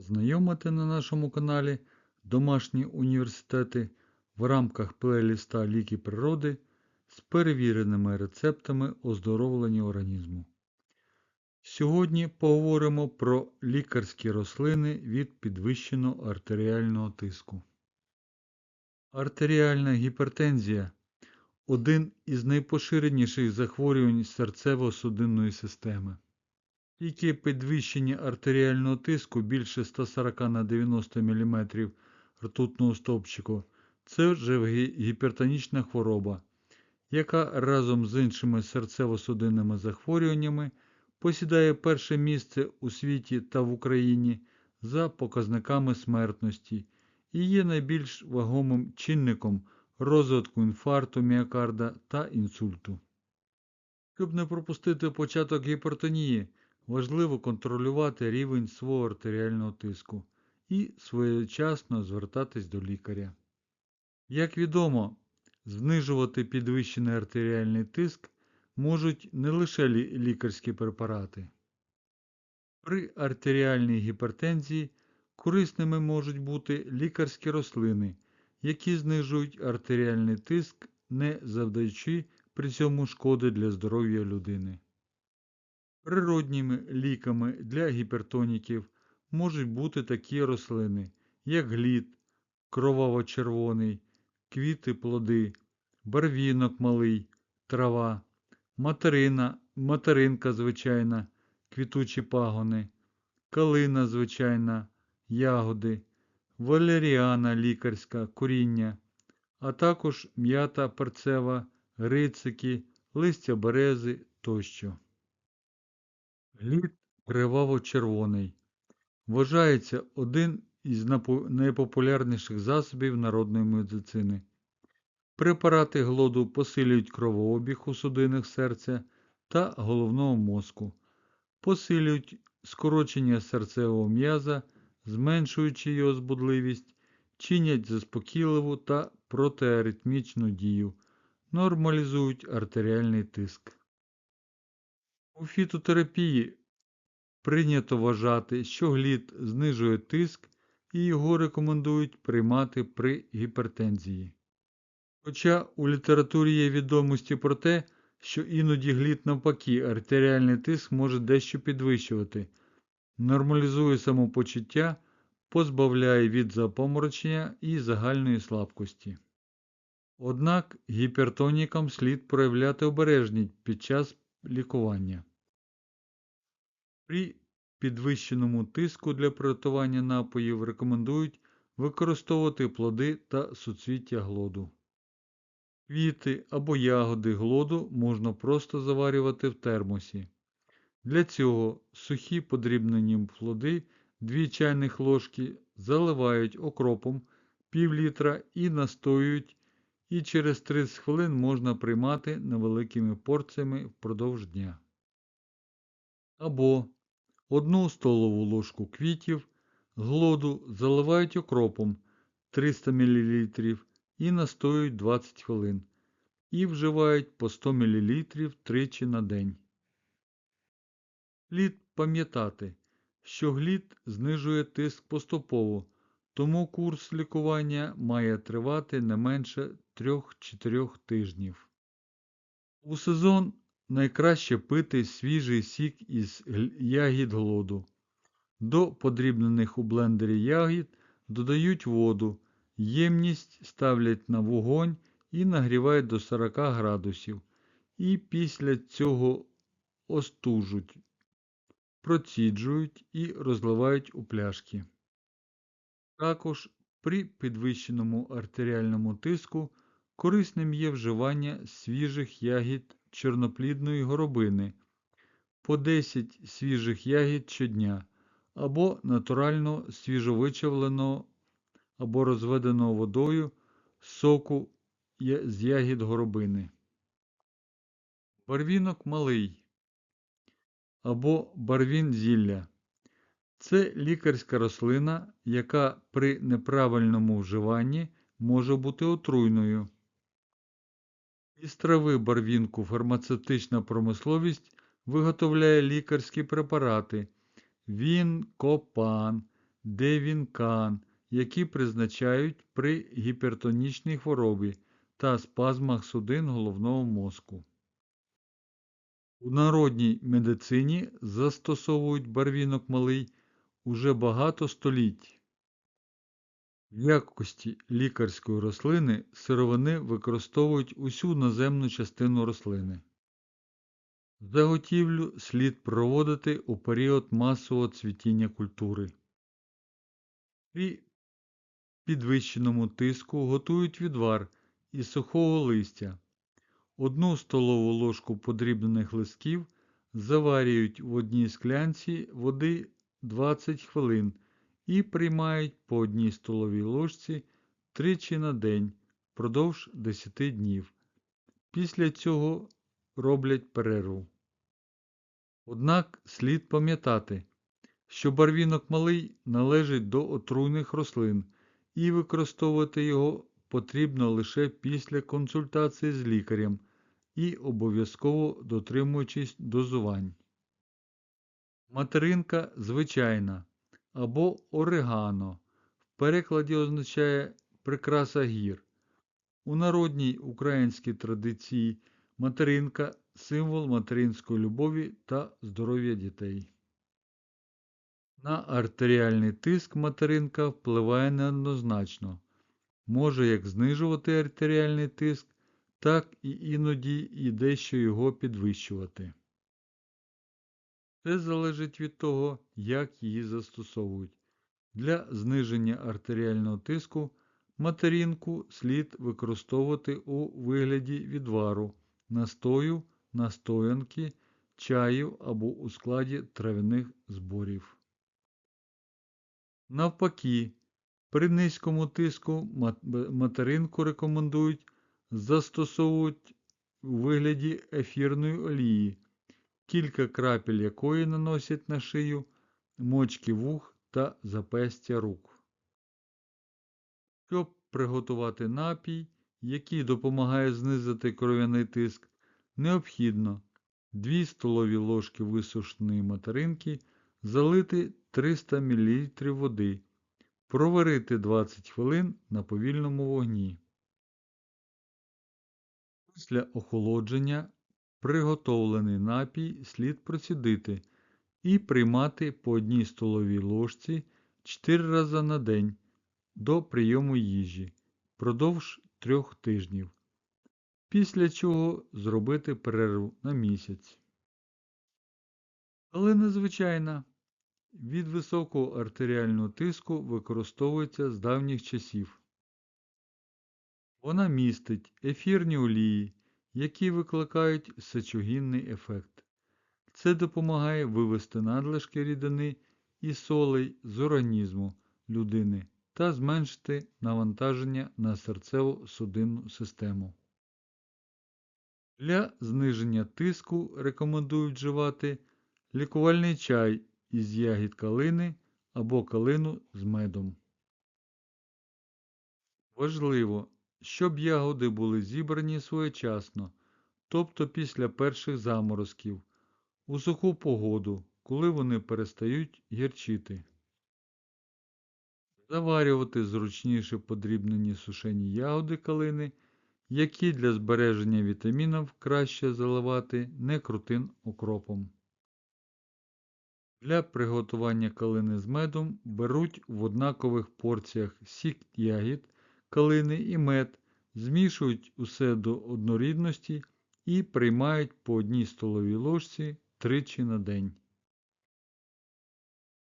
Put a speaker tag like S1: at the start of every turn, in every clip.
S1: Знайомити на нашому каналі домашні університети в рамках плейліста Ліки природи з перевіреними рецептами оздоровлення організму. Сьогодні поговоримо про лікарські рослини від підвищеного артеріального тиску. Артеріальна гіпертензія один із найпоширеніших захворювань серцево-судинної системи. Тільки підвищення артеріального тиску більше 140 на 90 мм ртутного стовпчику це вже гіпертонічна хвороба, яка разом з іншими серцево-судинними захворюваннями посідає перше місце у світі та в Україні за показниками смертності і є найбільш вагомим чинником розвитку інфаркту міокарда та інсульту. Щоб не пропустити початок гіпертонії, важливо контролювати рівень свого артеріального тиску і своєчасно звертатись до лікаря. Як відомо, знижувати підвищений артеріальний тиск можуть не лише лікарські препарати. При артеріальній гіпертензії корисними можуть бути лікарські рослини, які знижують артеріальний тиск, не завдаючи при цьому шкоди для здоров'я людини. Природніми ліками для гіпертоніків можуть бути такі рослини, як глід, кроваво-червоний, квіти плоди, барвінок малий, трава, материна, материнка звичайна, квітучі пагони, калина звичайна, ягоди, валеріана лікарська коріння, а також м'ята перцева, грицики, листя берези тощо. Глід криваво-червоний. Вважається один із найпопулярніших засобів народної медицини. Препарати глоду посилюють кровообіг у судинах серця та головного мозку, посилюють скорочення серцевого м'яза, зменшуючи його збудливість, чинять заспокійливу та протиаритмічну дію, нормалізують артеріальний тиск. У фітотерапії прийнято вважати, що глід знижує тиск і його рекомендують приймати при гіпертензії. Хоча у літературі є відомості про те, що іноді глід навпаки артеріальний тиск може дещо підвищувати, нормалізує самопочуття, позбавляє від запоморочення і загальної слабкості. Однак гіпертонікам слід проявляти обережність під час лікування. При підвищеному тиску для приготування напоїв рекомендують використовувати плоди та суцвіття глоду. Квіти або ягоди глоду можна просто заварювати в термосі. Для цього сухі подрібнені плоди 2 чайних ложки заливають окропом пів літра і настоюють, і через 30 хвилин можна приймати невеликими порціями впродовж дня. Або Одну столову ложку квітів глоду заливають окропом 300 мл і настоюють 20 хвилин. І вживають по 100 мл тричі на день. Слід пам'ятати, що глід знижує тиск поступово, тому курс лікування має тривати не менше 3-4 тижнів. У сезон найкраще пити свіжий сік із ягід глоду. До подрібнених у блендері ягід додають воду, ємність ставлять на вогонь і нагрівають до 40 градусів. І після цього остужуть, проціджують і розливають у пляшки. Також при підвищеному артеріальному тиску корисним є вживання свіжих ягід чорноплідної горобини по 10 свіжих ягід щодня або натурально свіжовичавленого або розведеного водою соку з ягід горобини. Барвінок малий або барвін зілля. Це лікарська рослина, яка при неправильному вживанні може бути отруйною. Із трави барвінку фармацевтична промисловість виготовляє лікарські препарати Вінкопан, девінкан, які призначають при гіпертонічній хворобі та спазмах судин головного мозку. У народній медицині застосовують барвінок малий уже багато століть. В якості лікарської рослини сировини використовують усю наземну частину рослини. Заготівлю слід проводити у період масового цвітіння культури. При підвищеному тиску готують відвар із сухого листя. Одну столову ложку подрібнених листків заварюють в одній склянці води 20 хвилин і приймають по одній столовій ложці тричі на день впродовж 10 днів. Після цього роблять перерву. Однак слід пам'ятати, що барвінок малий належить до отруйних рослин і використовувати його потрібно лише після консультації з лікарем і обов'язково дотримуючись дозувань. Материнка звичайна або орегано в перекладі означає прикраса гір. У народній українській традиції материнка символ материнської любові та здоров'я дітей. На артеріальний тиск материнка впливає неоднозначно. Може як знижувати артеріальний тиск, так і іноді і дещо його підвищувати. Це залежить від того, як її застосовують. Для зниження артеріального тиску материнку слід використовувати у вигляді відвару, настою, настоянки, чаю або у складі трав'яних зборів. Навпаки, при низькому тиску материнку рекомендують застосовувати у вигляді ефірної олії, кілька крапель якої наносять на шию, мочки вух та запестя рук. Щоб приготувати напій, який допомагає знизити кров'яний тиск, необхідно 2 столові ложки висушеної материнки залити 300 мл води, проварити 20 хвилин на повільному вогні. Після охолодження приготовлений напій слід процідити і приймати по одній столовій ложці 4 рази на день до прийому їжі впродовж 3 тижнів, після чого зробити перерву на місяць. Але незвичайна від високого артеріального тиску використовується з давніх часів. Вона містить ефірні олії, які викликають сечогінний ефект. Це допомагає вивести надлишки рідини і солей з організму людини та зменшити навантаження на серцево-судинну систему. Для зниження тиску рекомендують вживати лікувальний чай із ягід калини або калину з медом. Важливо, щоб ягоди були зібрані своєчасно, тобто після перших заморозків, у суху погоду, коли вони перестають гірчити. Заварювати зручніше подрібнені сушені ягоди калини, які для збереження вітамінів краще заливати некрутим окропом. Для приготування калини з медом беруть в однакових порціях сік ягід, калини і мед, змішують усе до однорідності і приймають по одній столовій ложці тричі на день.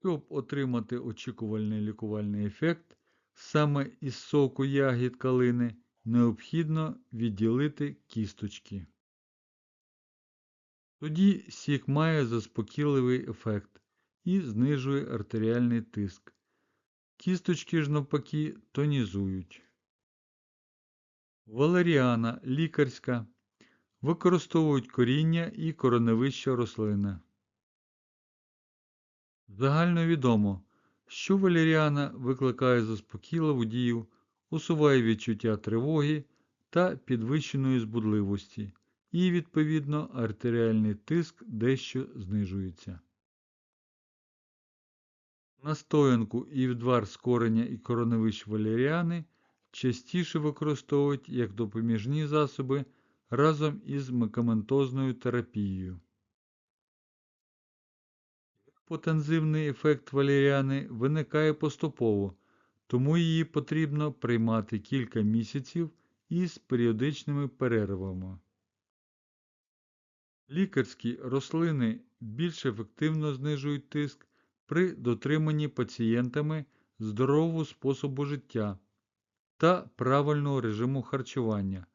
S1: Щоб отримати очікувальний лікувальний ефект, саме із соку ягід калини необхідно відділити кісточки. Тоді сік має заспокійливий ефект і знижує артеріальний тиск. Кісточки ж навпаки тонізують. Валеріана лікарська. Використовують коріння і короневища рослини. Загально відомо, що валеріана викликає заспокійливу дію, усуває відчуття тривоги та підвищеної збудливості і, відповідно, артеріальний тиск дещо знижується. Настоянку і відвар з кореня і кореневищ валеріани частіше використовують як допоміжні засоби разом із медикаментозною терапією. Гіпотензивний ефект валеріани виникає поступово, тому її потрібно приймати кілька місяців із періодичними перервами. Лікарські рослини більш ефективно знижують тиск при дотриманні пацієнтами здорового способу життя та правильного режиму харчування,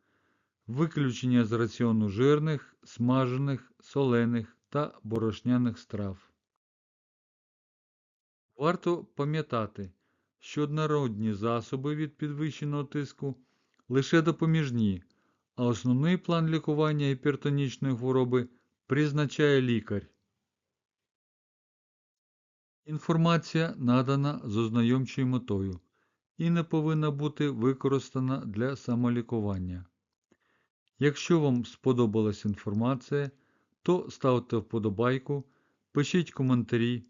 S1: виключення з раціону жирних, смажених, солених та борошняних страв. Варто пам'ятати, що однородні засоби від підвищеного тиску лише допоміжні, а основний план лікування гіпертонічної хвороби призначає лікар. Інформація надана з ознайомчою метою і не повинна бути використана для самолікування. Якщо вам сподобалась інформація, то ставте вподобайку, пишіть коментарі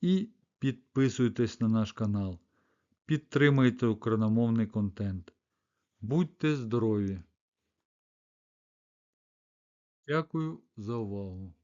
S1: і підписуйтесь на наш канал. Підтримайте україномовний контент. Будьте здорові! Дякую за увагу!